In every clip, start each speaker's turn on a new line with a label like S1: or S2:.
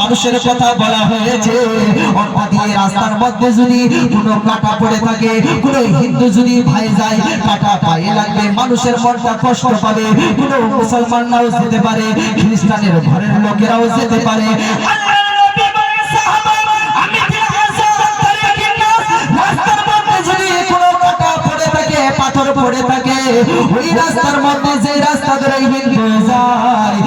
S1: মানুষের কথা বলা হয়েছে। রাস্তার মধ্যে যদি কোনো কাটা পড়ে থাকে হিন্দু যদি ভাই যায়, কাটা পায়ে লাগবে মানুষের মনটা কষ্ট পাবে। কোনো মুসলমানরাও যেতে পারে, খ্রিস্টানের ঘরের লোকেরাও যেতে পারে। পড়ে থাকে, ওই রাস্তার মধ্যে যে রাস্তা ধরে হিন্দু যায়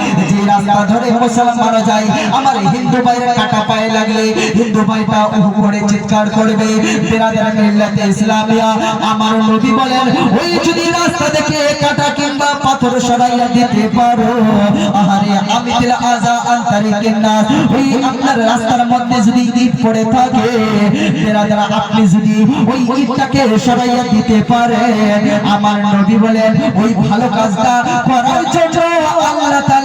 S1: রাস্তা ধরে মুসলমানও যায়, আমার হিন্দু ভাইয়ের কাটা পায়ে লাগলে হিন্দু ভাইটা উহু করে চিৎকার করবে ইসলামিয়া। আমার নবী বলেন, ওই যদি রাস্তা দেখে কাটা কিংবা পাথর সরাইয়া দিতে পারো, আহারে, আমি আজা আন্তরিকের নাস। ওই আপনার রাস্তার মধ্যে যদি ইট পড়ে থাকে, বেরাদার, আপনি যদি ওই ইটটাকে সরাইয়া দিতে পারেন, আমার নবী বলেন, ওই ভালো কাজটা করার জন্য আল্লাহ তাআলা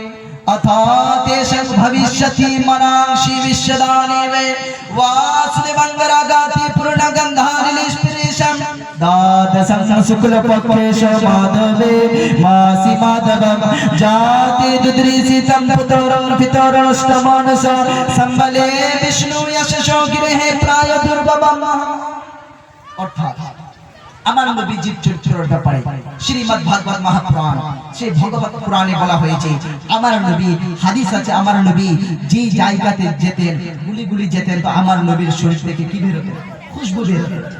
S1: अथातेषं भविष्यति मनांषि विश्वदानेवे। वासुदेवङ्गरागाति पूर्णगन्धानिलिष्पिरेशं दादसं शुक्लपक्षेश माधवे, मासि माधवं। जाति दुद्रिसि सम्पुतोरं पितोरष्टमानस सम्बले विष्णु यशशो गिरेः प्राय दुर्बमम् अर्थात् আমার নবী নবীজির চরিত্রের ব্যাপারে শ্রীমদ ভাগবত মহাপুরাণ সেই ভগবত পুরাণে বলা হয়েছে, আমার নবী, হাদিস আছে, আমার নবী, যে জায়গাতে যেতেন, গুলি গুলি যেতেন, তো আমার নবীর শরীর থেকে কি বেরোতেন খুশবু বেরোতেন হতো।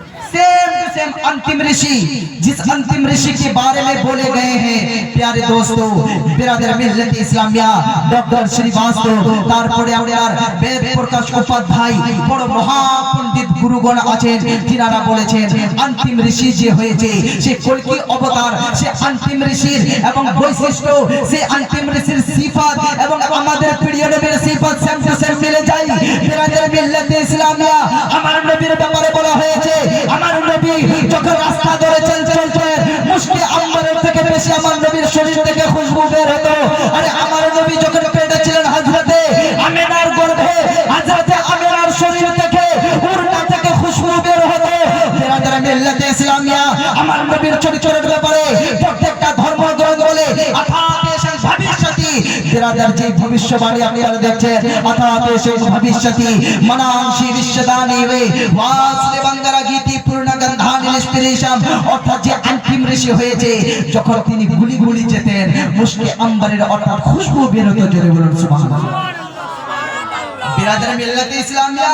S1: सेम टू सेम अंतिम ऋषि जिस अंतिम ऋषि के बारे में बोले गए हैं प्यारे दोस्तों बिरादर मिल्लत इस्लामिया डॉक्टर श्रीवास्तव তারপরে আপনার বেদ প্রকাশ উপাধ্যায় বড় মহাপণ্ডিত গুরুগণ আছেন তিনারা বলেছেন অন্তিম ঋষি যে হয়েছে সে কলকি অবতার সে অন্তিম ঋষির এবং বৈশিষ্ট্য সে অন্তিম ঋষির সিফাত এবং আমাদের প্রিয় নবীর সিফাত সেম টু সেম মিলে যায় বিরাদের মিল্লাতে ইসলামিয়া আমার নবীর ব্যাপারে বলা হয়েছে আমার নবী যখন রাস্তা ধরে ধরেছেন চলছেন মুশকে আম্বারের থেকে বেশি আমার নবীর শরীর থেকে খুশবু বের হতো। আরে আমার নবী যখন পেটে ছিলেন হাজরাতে আমেনার গর্ভে, হাজরাতে আমেনার শরীর থেকে উরনা থেকে খুশবু বের হতো। যারা মিল্লাতে ইসলামিয়া, আমার নবীর চরিত্রের ব্যাপারে প্রত্যেকটা ধর্মগ্রন্থ বলে আফাতে ভবিষ্যতি। বিরাদার যে ভবিষ্যবাণী আপনারা দেখছেন আথাতে সেই ভবিষ্যতি। মনাংশী বিশ্বদানী ওয়াসলে বাঙ্গারা গীতি পূর্ণ গন্ধা निष्पिरेशम অর্থাৎ যে অন্তিম ঋষি হয়েছে যখন তিনি গুলি গুলি যেতেন মুশকি আম্বরের অর্থাৎ খুশবু বের হতো জোরে বলুন সুবহানাল্লাহ बिरादर मिल्लत इस्लामिया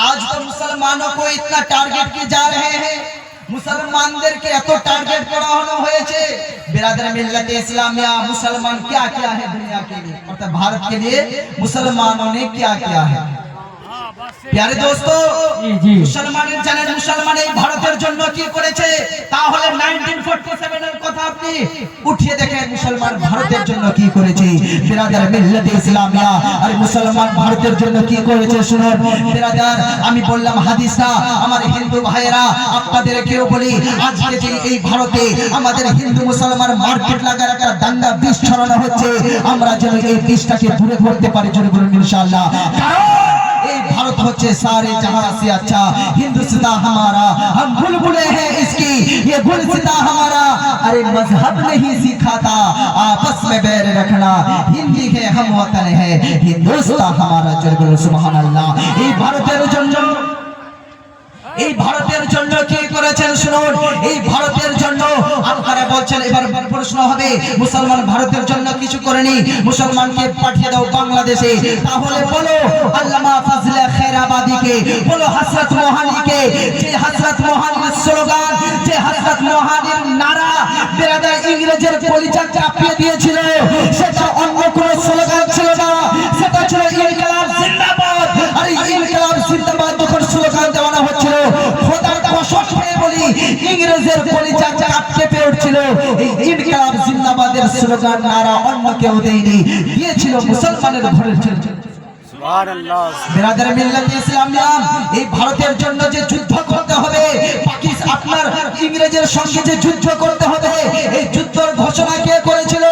S1: आज तो मुसलमानों को इतना टारगेट किए जा रहे हैं মুসলমানদেরকে এত টার্গেট করা হলো হয়েছে बिरादर मिल्लत इस्लामिया मुसलमान क्या क्या है दुनिया के लिए अर्थात भारत के लिए मुसलमानों ने क्या क्या है প্যারে দোস্ত মুসলমানের জানেন মুসলমান এই ভারতের জন্য কি করেছে? তাহলে 1947 এর কথা আপনি উঠিয়ে দেখেন মুসলমান ভারতের জন্য কি করেছে? বিরাদার মিল্লাতে ইসলামিয়া আর মুসলমান ভারতের জন্য কি করেছে? শুনুন বিরাদার আমি বললাম হাদিস না আমার হিন্দু ভাইয়েরা আপনাদের কেউ বলি আজকে যে এই ভারতে আমাদের হিন্দু মুসলমান মার্কেট লাগার একটা দাঙ্গা বিষ ছড়ানো হচ্ছে আমরা যেন এই বিষটাকে দূরে করতে পারি জোরে বলুন ইনশাআল্লাহ। কারণ ये भारत होचे सारे जहां से अच्छा हिंदुस्ता हमारा हम बुलबुले हैं इसकी ये गुलसिता हमारा अरे मजहब नहीं सिखाता आपस में बैर रखना हिंदी है हम वतन है हिंदुस्ता हमारा जरगुल सुबहान अल्लाह ये भारतेर জন্য এই ভারতের জন্য কি করেছেন শুনুন এই ভারতের জন্য আপনারা বলছেন, এবার প্রশ্ন হবে, মুসলমান ভারতের জন্য কিছু করেনি মুসলমানকে পাঠিয়ে দাও বাংলাদেশে। তাহলে বলো, আল্লামা ফাজলে খেরাবাদীকে, বলো হযরত মোহানিকে, যে হযরত মোহানির স্লোগান, যে হযরত মোহানির নারা, বেরাদার ইংরেজের পরিচয় চাপিয়ে দিয়েছিল, সেটা অন্য কোন স্লোগান ছিল না। কাটকে উঠছিল ইনকলাব জিন্দাবাদের স্লোগান নারা অন্য কেউ দেয়নি। দিয়েছিল মুসলমানের ঘরের ছিল
S2: সুবহানাল্লাহ।
S1: মিল্লাত ইসলামিয়া এই ভারতের জন্য যে যুদ্ধ ইংরেজের সঙ্গে যে যুদ্ধ করতে হবে এই যুদ্ধের ঘোষণা কে করেছিল?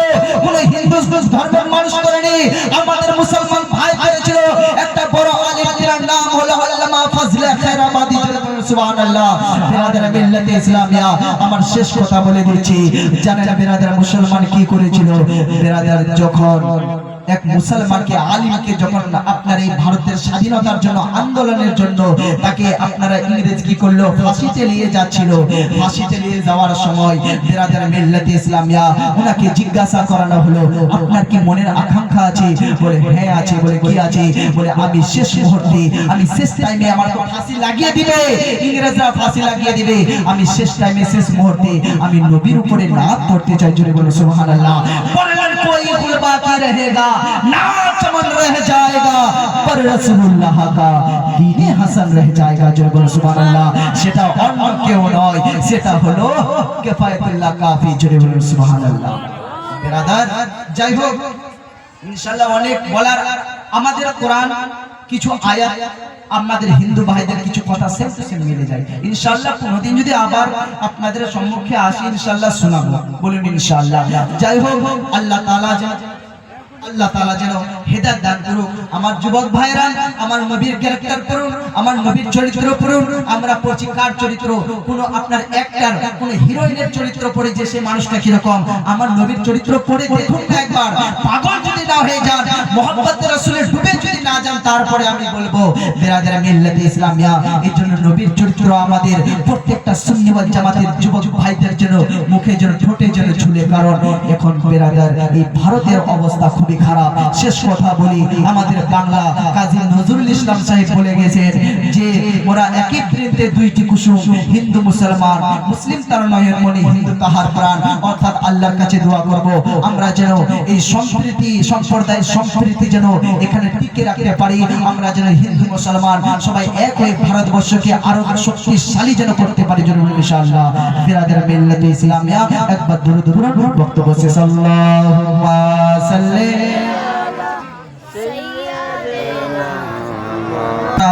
S1: কোন হিন্দু ধর্মের মানুষ করেনি। আমাদের মুসলমান ভাই করেছিল। একটা বড় আলিম নাম হলো আল্লামা ফজলে খেরাবাদি সুবহানাল্লাহ। বিরাদার মিল্লাতে ইসলামিয়া, আমার শেষ কথা বলে দিচ্ছি। জানেন বিরাদার মুসলমান কি করেছিল? বিরাদার যখন এক মুসলমানকে, আলিমকে যখন আপনার এই ভারতের স্বাধীনতার জন্য, আন্দোলনের জন্য তাকে আপনারা ইংরেজ কি করল? ফাঁসিতে নিয়ে যাচ্ছিল। ফাঁসিতে নিয়ে যাওয়ার সময় বিরাদার মিল্লাতে ইসলামিয়া ওনাকে জিজ্ঞাসা করানো হলো, আপনার কি মনের আকাঙ্ক্ষা আছে? বলে হ্যাঁ আছে। বলে, কি আছে? বলে, আমি শেষ মুহূর্তে, আমি শেষ টাইমে আমার ফাঁসি লাগিয়ে দিবে। ইংরেজরা ফাঁসি লাগিয়ে দিবে আমি শেষ টাইমে শেষ মুহূর্তে আমি নবীর উপরে নাচ করতে চাই জোরে বলে সুবহানাল্লাহ বললেন कोई गुल बाकी रहेगा ना चमन रह जाएगा पर रसूलुल्लाह का दीने হাসান रह जाएगा জোরে বলে সুবহানাল্লাহ সেটা অন্য কেউ নয় সেটা হলো কিফায়াতুল্লাহ কাফি জোরে বলে সুবহানাল্লাহ বেরাদার যাই হোক ইনশাআল্লাহ অনেক বলার আমাদের কোরআন কিছু আয়াত আমাদের হিন্দু ভাইদের কিছু কথা সেম সেম মিলে যায় ইনশাআল্লাহ কোনোদিন যদি আবার আপনাদের সম্মুখে আসি, ইনশাআল্লাহ শোনাবো। বলুন, ইনশাআল্লাহ। যাই হোক, আল্লাহ তাআলা যা আল্লাহ তাআলা যেন হেদায়েত দান করুন আমার যুবক ভাইরা আমার নবীর ক্যারেক্টার করুন, আমার নবীর চরিত্র পড়ুন। আমরা পড়ছি কার চরিত্র? কোন আপনার একটার কোন হিরোইনের চরিত্র পড়ে যে সে মানুষটা কীরকম? আমার নবীর চরিত্র পড়ে দেখুন একবার। পাগল যদি না হয়ে যান, মোহাম্মদ রাসূলের ডুবে যদি না যান, তারপরে আমি বলব, বেরাদার মিল্লাতে ইসলামিয়া এই জন্য নবীর চরিত্র আমাদের প্রত্যেকটা সুন্নি ওয়াল জামাতের যুবক ভাইদের জন্য, মুখে যেন ঠোঁটে যেন ঝুলে, কারণ এখন বেরাদার এই ভারতের অবস্থা খুবই খারাপ। শেষ কথা বলি, আমাদের বাংলা কাজী নজরুল ইসলাম সাহেব বলে গেছেন যে, ওরা একই বৃন্তে দুইটি কুসুম, হিন্দু, মুসলমান, মুসলিম তার নয়ন মনে হিন্দু তাহার প্রাণ। অর্থাৎ আল্লাহর কাছে দোয়া করব, আমরা যেন এই সম্প্রীতি, সম্প্রদায়ের সম্প্রীতি যেন এখানে টিকে রাখতে পারি। আমরা যেন হিন্দু, মুসলমান সবাই এক হয়ে ভারতবর্ষকে আরও শক্তিশালী যেন করতে পারি যেন ইনশাআল্লাহ। বিরাদের মিল্লাতে ইসলামিয়া একবার দূরে দূরে বক্তব্য শেষ। আল্লাহুম্মা সাল্লি।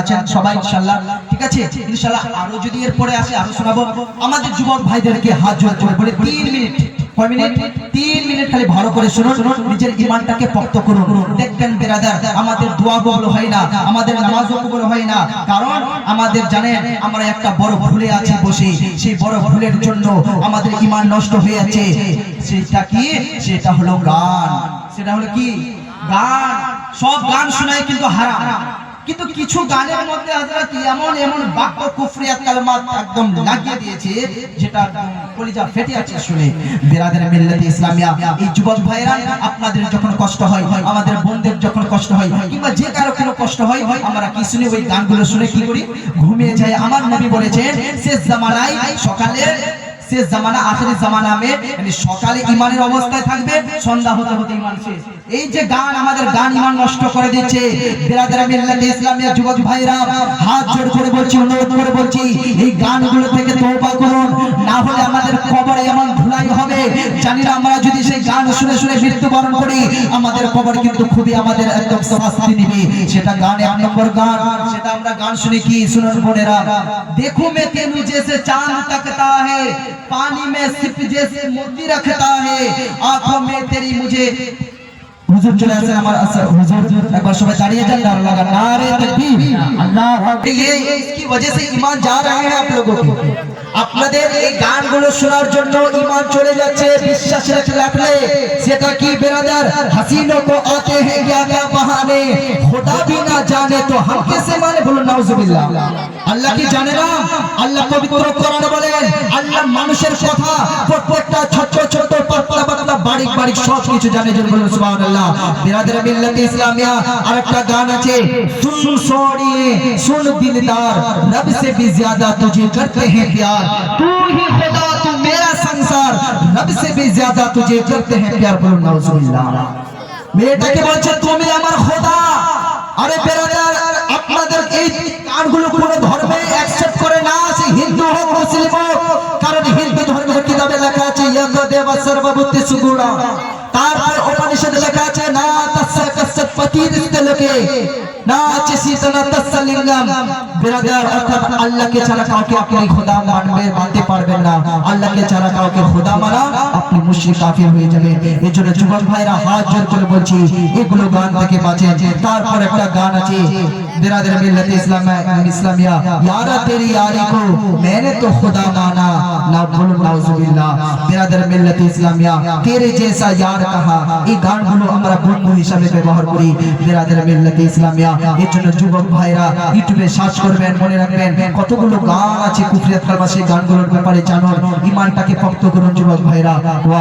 S1: আছেন সবাই, ইনশাআল্লাহ। ঠিক আছে? ইনশাআল্লাহ আরও যদি এর পরে আসে, আরও শোনাবো। আমাদের যুবক ভাইদেরকে হাত জোড় করে 3 মিনিট। কয় মিনিট? 3 মিনিট খালি ভালো করে শুনুন, নিজের ঈমানটাকে পক্ত করুন। দেখবেন বেরাদার, আমাদের একটা বড় আছি বসে। সেই বড় জন্য আমাদের ঈমান নষ্ট হয়ে যাচ্ছে। সেটা কি? সেটা হলো গান। সেটা হলো কি? গান। সব গান শোনায় কিন্তু হারাম। কিন্তু কিছু গানের মধ্যে হযরত এমন এমন বাক্য কুফরিয়াত কালমাত একদম লাগিয়ে দিয়েছে যেটা কলিজা ফেটে আছে শুনে। বিরাদের মিল্লাতে ইসলামিয়া, এই যুবক ভাইরা আপনাদের যখন কষ্ট হয়, আমাদের বোনদের যখন কষ্ট হয়, কিংবা যে কারও কোনো কষ্ট হয়, আমরা কি শুনি ওই গানগুলো শুনে কি করি? ঘুমিয়ে যাই আমার নবী বলেছেন, শেষ জামানায় সকালে, শেষ জামানা আখেরি জামানা মে মানে সকালে ইমানের অবস্থায় থাকবে, সন্ধ্যা হতে হতে ইমান শেষ। এই যে গান আমাদের গান ইমান নষ্ট করে দিচ্ছে বিরাদারা মিল্লাতে ইসলামিয়া যুবক ভাইরা হাত জোড় করে বলছি অনুরোধ করে বলছি এই গানগুলো থেকে তওবা করুন না হলে আমাদের কবরে এমন ধুলাই হবে জানি না আমরা যদি সেই গান শুনে শুনে মৃত্যুবরণ করি আমাদের কবর কিন্তু খুবই আমাদের একদম শাস্তি নিবে সেটা গান এক নম্বর গান সেটা আমরা গান শুনে কি শুনুন বোনেরা দেখো मैं तेनू जैसे चांद तकता है पानी में सिप जैसे मोती रखता है आंखों में तेरी मुझे হুজুর চলে আসেন আমার আসর হুজুর একবার সবাই দাঁড়িয়ে যান নারা লাগা নারে তাকবীর আল্লাহ ये इसकी वजह से ईमान जा रहे हैं आप लोगों के আপনাদের এই গানগুলো শোনার জন্য ঈমান চলে যাচ্ছে বিশ্বাস রাখলে সেটা কি বেরাদার হাসিনো কো আতে हैं क्या क्या बहाने खुदा भी ना जाने तो हम कैसे माने बोलो नाउजुबिल्लाह আল্লাহ কি জানে না আল্লাহ পবিত্র কোরআনে বলেন আল্লাহ মানুষের কথা প্রত্যেকটা ছোট ছোট পাতলা পাতলা বারিক বারিক সব কিছু জানে জন্য বলুন সুবহানাল্লাহ বিরাদর মিল্লাতে ইসলামিয়া আরেকটা গান আছে सुन सोनिए सुन दिलदार रब से भी ज्यादा तुझे करते हैं प्यार तू ही खुदा तू मेरा संसार रब से भी ज्यादा तुझे करते हैं प्यार बोलो नाउजुबिल्लाह মেয়েটাকে বলছে তুমি আমার খোদা আরে দেব সর্বভূতি সুগুণা। তারপর উপনিষদ লেখা আছে না তস্য কস্য পতিরিস্তে লেখা থেকে না আছে শীতনা তসলিঙ্গম বিরাদার অর্থাৎ আল্লাহকে ছাড়া কাউকে আপনি খোদা মানবে মানতে পারবেন না আল্লাহকে ছাড়া কাউকে খোদা মানা আপনি মুশরিক কাফির হয়ে যাবেন এই জন্য যুবক ভাইরা হাত জোর করে বলছি এগুলো গান থেকে বাঁচেন তারপর একটা গান আছে बिरादर मिल्लत इस्लाम इस्लामिया यारा तेरी यारी को मैंने तो खुदा माना ना बोलो नाउजुबिल्लाह बिरादर मिल्लत इस्लामिया तेरे जैसा यार कहा এই গানগুলো আমরা বন্ধু হিসাবে ব্যবহার করি বিরাদর মিল্লাতে ইসলামিয়া। এর জন্য যুবক ভাইরা ইউটিউবে সার্চ করবেন, মনে রাখবেন কতগুলো গান আছে কুফরিয়াত কালমা সেই গানগুলোর ব্যাপারে জানুন। ঈমানটাকে পক্ত করুন যুবক ভাইরা। ওয়া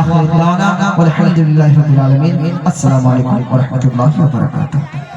S1: আলহামদুলিল্লাহি রাব্বিল আলামিন। আসসালামু আলাইকুম ওয়া রাহমাতুল্লাহি ওয়া বারাকাতুহু।